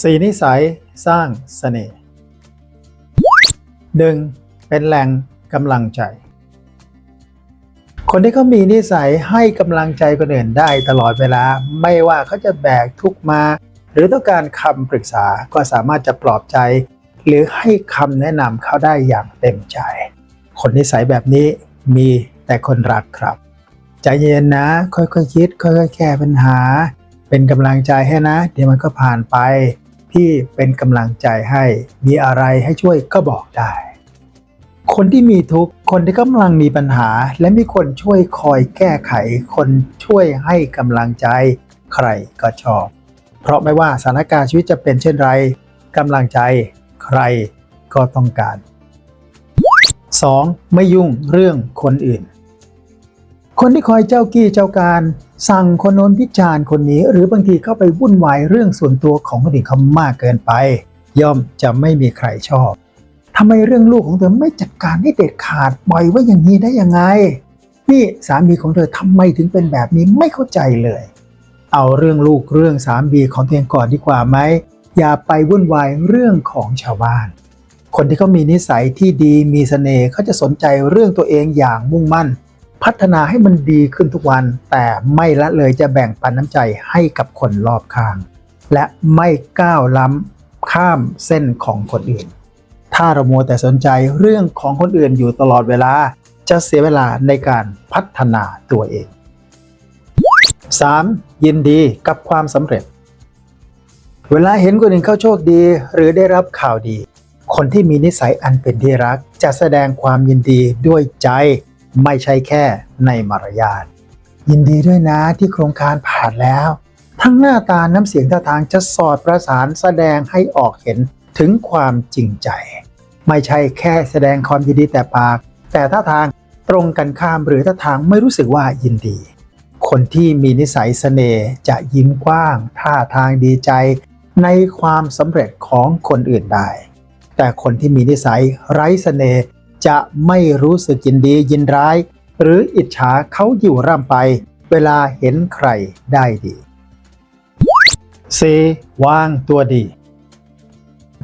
สี่นิสัยสร้างเสน่ห์หนึ่งเป็นแหล่งกำลังใจ คนที่เขามีนิสัยให้กำลังใจคนอื่นได้ตลอดเวลา ไม่ว่าเขาจะแบกทุกมา หรือต้องการคำปรึกษาก็สามารถจะปลอบใจ หรือให้คำแนะนำเขาได้อย่างเต็มใจ คนนิสัยแบบนี้มีแต่คนรักครับ ใจเย็นนะ ค่อยๆคคิด ค่อยๆแก้ปัญหา เป็นกำลังใจให้นะ เดี๋ยวมันก็ผ่านไป พี่เป็นกำลังใจให้มีอะไรให้ช่วยก็บอกได้ คนที่มีทุกข์คนที่กำลังมีปัญหา และมีคนช่วยคอยแก้ไข คนช่วยให้กำลังใจ ใครก็ชอบ เพราะไม่ว่าสถานการณ์ชีวิตจะเป็นเช่นไรกำลังใจ ใครก็ต้องการ 2. ไม่ยุ่งเรื่องคนอื่น คนที่คอยเจ้ากี้เจ้าการ สั่งคนโน้นพิจารณ์คนนี้ หรือบางทีเข้าไปวุ่นวายเรื่องส่วนตัวของคนอื่นเขามากเกินไป ย่อมจะไม่มีใครชอบทำไมเรื่องลูกของเธอไม่จัดการให้เด็ดขาดปล่อยไว้อย่างนี้ได้ยังไง นี่สามีของเธอทำไมถึงเป็นแบบนี้ไม่เข้าใจเลย เอาเรื่องลูกเรื่องสามีของตัวเองก่อนดีกว่าไหมอย่าไปวุ่นวายเรื่องของชาวบ้าน คนที่เขามีนิสัยที่ดีมีเสน่ห์เขาจะสนใจเรื่องตัวเองอย่างมุ่งมั่น พัฒนาให้มันดีขึ้นทุกวัน แต่ไม่ละเลยจะแบ่งปันน้ำใจให้กับคนรอบข้าง และไม่ก้าวล้ำข้ามเส้นของคนอื่น ถ้าเรามัวแต่สนใจเรื่องของคนอื่นอยู่ตลอดเวลา จะเสียเวลาในการพัฒนาตัวเอง 3. ยินดีกับความสำเร็จ เวลาเห็นคนอื่นเข้าโชคดี หรือได้รับข่าวดี คนที่มีนิสัยอันเป็นที่รัก จะแสดงความยินดีด้วยใจ ไม่ใช่แค่ในมารยาทยินดีด้วยนะที่โครงการผ่านแล้ว ทั้งหน้าตาน้ำเสียงท่าทางจะสอดประสานแสดงให้ออกเห็นถึงความจริงใจ ไม่ใช่แค่แสดงความยินดีแต่ปาก แต่ท่าทางตรงกันข้ามหรือท่าทางไม่รู้สึกว่ายินดี คนที่มีนิสัยเสน่ห์จะยิ้มกว้าง ท่าทางดีใจ ในความสำเร็จของคนอื่นได้ แต่คนที่มีนิสัยไร้เสน่ห์ จะไม่รู้สึกยินดียินร้าย หรืออิจฉาเขาอยู่ร่ำไป เวลาเห็นใครได้ดี 4. วางตัวดี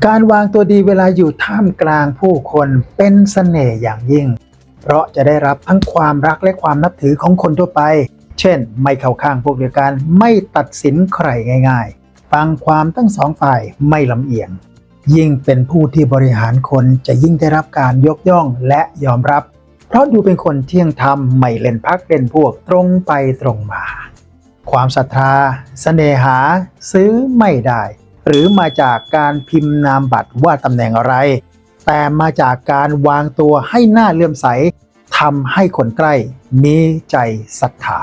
การวางตัวดีเวลาอยู่ท่ามกลางผู้คนเป็นเสน่ห์อย่างยิ่ง เพราะจะได้รับทั้งความรักและความนับถือของคนทั่วไป เช่น ไม่เข้าข้างพวกเดียวกัน ไม่ตัดสินใครง่าย ๆ ฟังความทั้งสองฝ่ายไม่ลำเอียง ยิ่งเป็นผู้ที่บริหารคนจะยิ่งได้รับการยกย่องและยอมรับ เพราะดูเป็นคนเที่ยงธรรมไม่เล่นพักเล่นพวกตรงไปตรงมา ความศรัทธาเสน่หา ซื้อไม่ได้ หรือมาจากการพิมพ์นามบัตรว่าตำแหน่งอะไร แต่มาจากการวางตัวให้หน้าเลื่อมใสทำให้คนใกล้มีใจศรัทธา